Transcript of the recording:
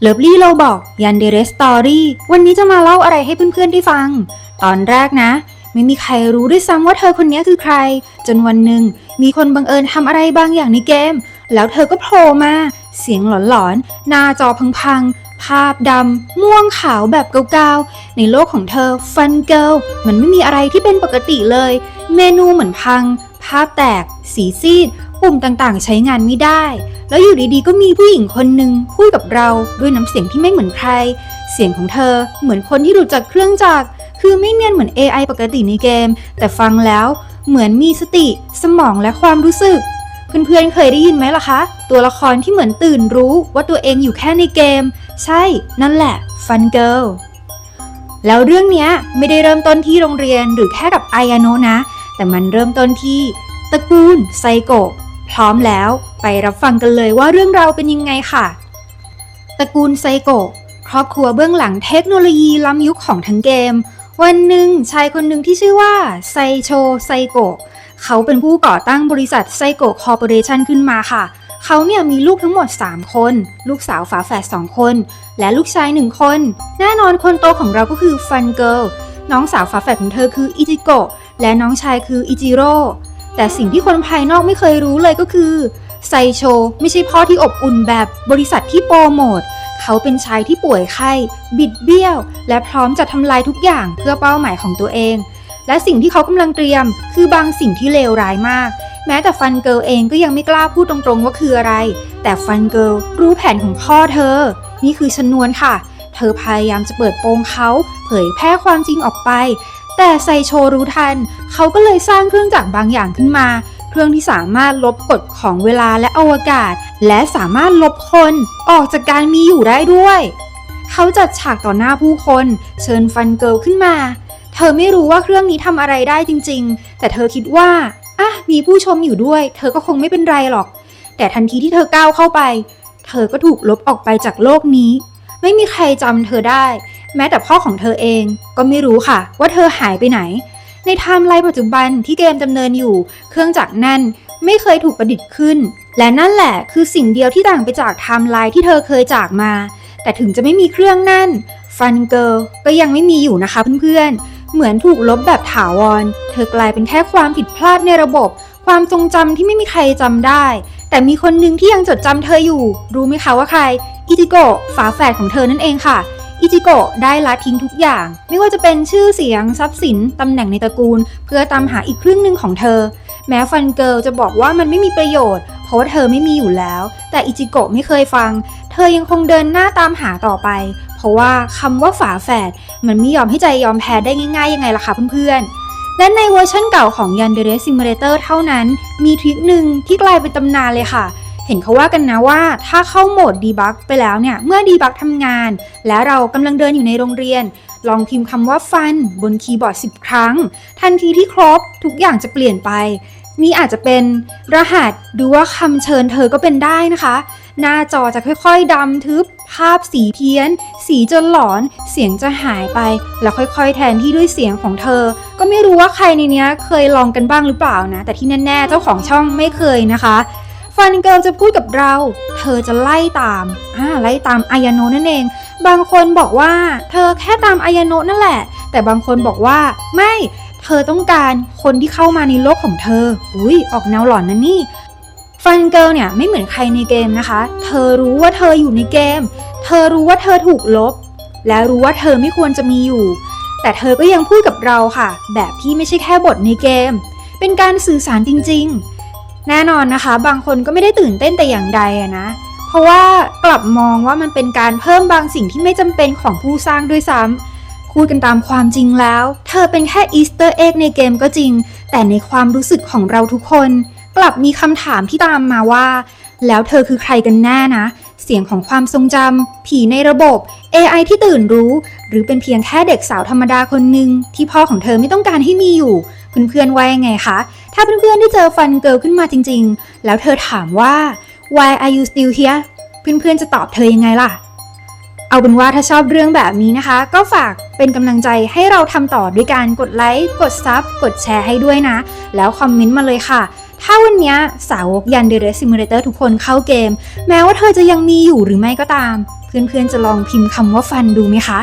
เลิฟลี่เราบอกยันเดเรสตอรี่วันนี้จะมาเล่าอะไรให้เพื่อนๆได้ฟัง ตอนแรกนะ ไม่มีใครรู้ด้วยซ้ำว่าเธอคนนี้คือใคร จนวันหนึ่งมีคนบังเอิญทำอะไรบางอย่างในเกม แล้วเธอก็โผล่มา เสียงหลอนๆ หน้าจอพังๆ ภาพดำม่วงขาวแบบเกาๆ ในโลกของเธอฟันเกิลมันไม่มีอะไรที่เป็นปกติเลย เมนูเหมือนพัง ภาพแตก สีซีด ปุ่มต่างๆ ใช้งานไม่ได้ แล้วอยู่ดีๆ ก็มีผู้หญิงคนหนึ่งพูดกับเราด้วยน้ำเสียงที่ไม่เหมือนใคร เสียงของเธอเหมือนคนที่หลุดจากเครื่องจักร คือไม่เนียนเหมือน AI ปกติในเกม แต่ฟังแล้วเหมือนมีสติ สมองและความรู้สึก เพื่อนๆ เคยได้ยินไหมล่ะคะ ตัวละครที่เหมือนตื่นรู้ว่าตัวเองอยู่แค่ในเกม ใช่ นั่นแหละ Fun Girl แล้วเรื่องนี้ไม่ได้เริ่มต้นที่โรงเรียนหรือแค่กับไอายาโนะนะ แต่มันเริ่มต้นที่ตระกูลไซโกะ พร้อมแล้วไปรับฟังกันเลยว่าเรื่องราวเป็นยังไงค่ะ ตระกูลไซโกะครอบครัวเบื้องหลังเทคโนโลยีล้ำยุคของทั้งเกม วันหนึ่งชายคนหนึ่งที่ชื่อว่าไซโชไซโกะเขาเป็นผู้ก่อตั้งบริษัทไซโกะคอร์ปอเรชันขึ้นมาค่ะ เขาเนี่ยมีลูกทั้งหมด 3 คน ลูกสาวฝาแฝด2คน และลูกชาย 1 คน แน่นอนคนโตของเราก็คือฟันเกิลน้องสาวฝาแฝดของเธอคืออิจิโกะและน้องชายคืออิจิโร่ แต่สิ่งที่คนภายนอกไม่เคยรู้เลยก็คือไซโชไม่ใช่พ่อที่อบอุ่นแบบบริษัทที่โปรโมทเขาเป็นชายที่ป่วยไข้ บิดเบี้ยว และพร้อมจะทำลายทุกอย่างเพื่อเป้าหมายของตัวเอง และสิ่งที่เขากำลังเตรียม คือบางสิ่งที่เลวร้ายมาก แม้แต่ฟันเกิลเองก็ยังไม่กล้าพูดตรงๆว่าคืออะไร แต่ฟันเกิลรู้แผนของพ่อเธอ นี่คือชนวนค่ะ เธอพยายามจะเปิดโปงเขา เผยแพร่ความจริงออกไป แต่ไซโชรู้ทัน เขาก็เลยสร้างเครื่องจักรบางอย่างขึ้นมา เครื่องที่สามารถลบกฎของเวลาและอวกาศ และสามารถลบคนออกจากการมีอยู่ได้ด้วย เขาจัดฉากต่อหน้าผู้คน เชิญฟันเกิลขึ้นมา เธอไม่รู้ว่าเครื่องนี้ทำอะไรได้จริง ๆ แต่เธอคิดว่าอะมีผู้ชมอยู่ด้วย เธอก็คงไม่เป็นไรหรอก แต่ทันทีที่เธอก้าวเข้าไป เธอก็ถูกลบออกไปจากโลกนี้ ไม่มีใครจำเธอได้ แม้แต่พ่อของเธอเองก็ไม่รู้ค่ะ ว่าเธอหายไปไหน ในไทม์ไลน์ปัจจุบันที่เกมดำเนินอยู่ เครื่องจักรนั่นไม่เคยถูกประดิษฐ์ขึ้น และนั่นแหละคือสิ่งเดียวที่ต่างไปจากไทม์ไลน์ที่เธอเคยจากมา แต่ถึงจะไม่มีเครื่องนั่นฟันเกิลก็ยังไม่มีอยู่นะคะเพื่อนๆ เหมือนถูกลบแบบถาวร เธอกลายเป็นแค่ความผิดพลาดในระบบ ความทรงจำที่ไม่มีใครจำได้ แต่มีคนหนึ่งที่ยังจดจำเธออยู่ รู้ไหมคะว่าใคร อิจิโกะฝาแฝดของเธอนั่นเองค่ะ อิจิโกะได้ละทิ้งทุกอย่าง ไม่ว่าจะเป็นชื่อเสียงทรัพย์สินตำแหน่งในตระกูล เพื่อตามหาอีกครึ่งหนึ่งของเธอ แม้ฟันเกิลจะบอกว่ามันไม่มีประโยชน์ เพราะว่าเธอไม่มีอยู่แล้ว แต่อิจิโกะไม่เคยฟัง เธอยังคงเดินหน้าตามหาต่อไป เพราะว่าคำว่าฝาแฝดมันไม่ยอมให้ใจยอมแพ้ได้ง่ายๆยังไงล่ะคะเพื่อนๆและในเวอร์ชันเก่าของ Yandere Simulator เท่านั้น มีทริคหนึ่งที่กลายเป็นตำนานเลยค่ะ เห็นเขาว่ากันนะว่าถ้าเข้าโหมดดีบักไปแล้วเนี่ย เมื่อดีบักทำงาน แล้วเรากำลังเดินอยู่ในโรงเรียน ลองพิมพ์คำว่าฟันบนคีย์บอร์ด 10 ครั้ง ทันทีที่ครบทุกอย่างจะเปลี่ยนไป นี่อาจจะเป็นรหัสหรือว่าคำเชิญเธอก็เป็นได้นะคะ หน้าจอจะค่อยๆดำทึบ ภาพสีเพี้ยน สีจนหลอน เสียงจะหายไป แล้วค่อยๆ แทนที่ด้วยเสียงของเธอ ก็ไม่รู้ว่าใครในนี้เคยลองกันบ้างหรือเปล่านะ แต่ที่แน่ๆ เจ้าของช่องไม่เคยนะคะ ฟันเกิลจะพูดกับเรา เธอจะไล่ตามอ่าไล่ตามอายาโนะนั่นเอง บางคนบอกว่า เธอแค่ตามอายาโนะนั่นแหละ แต่บางคนบอกว่า ไม่ เธอต้องการคนที่เข้ามาในโลกของเธอ อุ้ยออกแนวหลอนนะนี่ฟันเกิลเนี่ยไม่เหมือนใครในเกมนะคะ เธอรู้ว่าเธออยู่ในเกม เธอรู้ว่าเธอถูกลบ และรู้ว่าเธอไม่ควรจะมีอยู่ แต่เธอก็ยังพูดกับเราค่ะ แบบที่ไม่ใช่แค่บทในเกม เป็นการสื่อสารจริง ๆ แน่นอนนะคะ บางคนก็ไม่ได้ตื่นเต้นแต่อย่างใดอะนะ เพราะว่ากลับมองว่ามันเป็นการเพิ่มบางสิ่งที่ไม่จำเป็นของผู้สร้างด้วยซ้ำพูดกันตามความจริงแล้ว เธอเป็นแค่อีสเตอร์เอ็กในเกมก็จริง แต่ในความรู้สึกของเราทุกคน กลับมีคำถามที่ตามมาว่า แล้วเธอคือใครกันแน่นะ เสียงของความทรงจำผีในระบบ AI ที่ตื่นรู้ หรือเป็นเพียงแค่เด็กสาวธรรมดาคนหนึ่งที่พ่อของเธอไม่ต้องการให้มีอยู่เพื่อนๆว่ายังไงคะ ถ้าเพื่อนๆที่เจอฟันเกิลขึ้นมาจริงๆ แล้วเธอถามว่า why are you still here เพื่อนๆจะตอบเธอยังไงล่ะ เอาเป็นว่าถ้าชอบเรื่องแบบนี้นะคะ ก็ฝากเป็นกำลังใจให้เราทำต่อด้วยการกดไลค์ กดซับกดแชร์ให้ด้วยนะ แล้วคอมเมนต์มาเลยค่ะ ถ้าวันนี้สาวกยันเดเรซิมูเลเตอร์ทุกคนเข้าเกม แม้ว่าเธอจะยังมีอยู่หรือไม่ก็ตาม เพื่อนๆจะลองพิมพ์คำว่าฟันดูไหมคะ